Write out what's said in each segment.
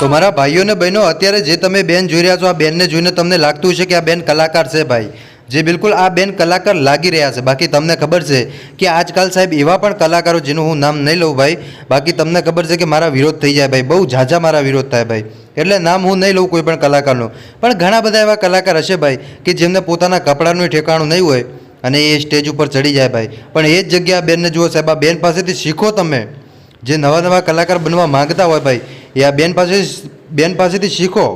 તો મારા ભાઈઓ અને બહેનો, અત્યારે જે તમે બેન જોઈ રહ્યા છો, આ બેનને જોઈને તમને લાગતું છે કે આ બેન કલાકાર છે ભાઈ. જે બિલકુલ આ બેન કલાકાર લાગી રહ્યા છે. બાકી તમને ખબર છે કે આજકાલ સાહેબ એવા પણ કલાકારો જેનું હું નામ નહીં લઉં ભાઈ. બાકી તમને ખબર છે કે મારા વિરોધ થઈ જાય ભાઈ. બહુ ઝાઝા મારા વિરોધ થાય ભાઈ. એટલે નામ હું નહીં લઉં કોઈ પણ કલાકારનું. પણ ઘણા બધા એવા કલાકાર હશે ભાઈ કે જેમને પોતાના કપડાનું ઠેકાણું નહીં હોય અને એ સ્ટેજ ઉપર ચડી જાય ભાઈ. પણ એ જ જગ્યા બેનને જુઓ સાહેબ, આ બેન પાસેથી શીખો તમે. જે નવા નવા કલાકાર બનવા માંગતા હોય ભાઈ, એ આ બેન પાસે બેન પાસેથી શીખો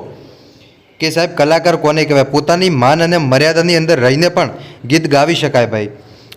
કે સાહેબ કલાકાર કોને કહેવાય? પોતાની માન અને મર્યાદાની અંદર રહીને પણ ગીત ગાવી શકાય ભાઈ.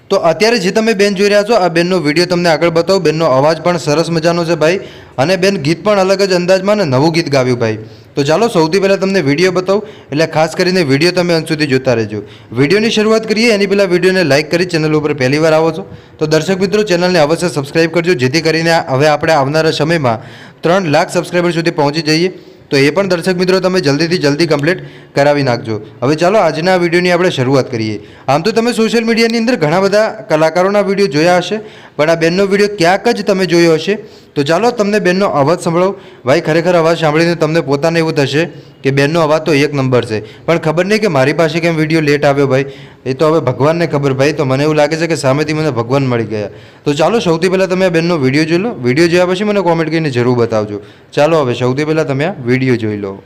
તો અત્યારે જે તમે બેન જોઈ રહ્યા છો, આ બેનનો વીડિયો તમને આગળ બતાવો. બેનનો અવાજ પણ સરસ મજાનો છે ભાઈ. અને બેન ગીત પણ અલગ જ અંદાજમાં ને નવું ગીત ગાવ્યું ભાઈ. તો ચાલો સૌથી પહેલાં તમને વીડિયો બતાવું. એટલે ખાસ કરીને વીડિયો તમે અંત સુધી જોતા રહેજો. વિડીયોની શરૂઆત કરીએ. એની પહેલાં વિડીયોને લાઇક કરી ચેનલ ઉપર પહેલી વાર આવો છો, તો દર્શક મિત્રો ચેનલને અવશ્ય સબસ્ક્રાઇબ કરજો, જેથી કરીને હવે આપણે આવનારા સમયમાં ત્રણ લાખ સબસ્ક્રાઈબર સુધી પહોંચી જઈએ. તો એ પણ દર્શક મિત્રો તમે જલ્દીથી જલ્દી કમ્પ્લીટ કરાવી નાખજો. હવે ચાલો આજના વિડીયોની આપણે શરૂઆત કરીએ. આમ તો તમે સોશિયલ મીડિયાની અંદર ઘણા બધા કલાકારોના વીડિયો જોયા હશે, પણ આ બેનનો વીડિયો ક્યાંક જ તમે જોયો હશે. તો ચાલો તમને બેનનો અવાજ સંભળાવો. ભાઈ, ખરેખર અવાજ સાંભળીને તમને પોતાને એવું થશે કે બેનનો અવાજ તો એક નંબર છે. પણ ખબર નહીં કે મારી પાસે કેમ વીડિયો લેટ આવ્યો ભાઈ? એ તો હવે ભગવાનને ખબર ભાઈ, તો મને એવું લાગે છે કે સામેથી મને ભગવાન મળી ગયા. તો ચાલો સૌથી પહેલાં તમે આ બેનનો વીડિયો જોઈ લો. વીડિયો જોયા પછી મને કોમેન્ટ કરીને જરૂર બતાવજો. ચાલો હવે સૌથી પહેલાં તમે આ વીડિયો જોઈ લો.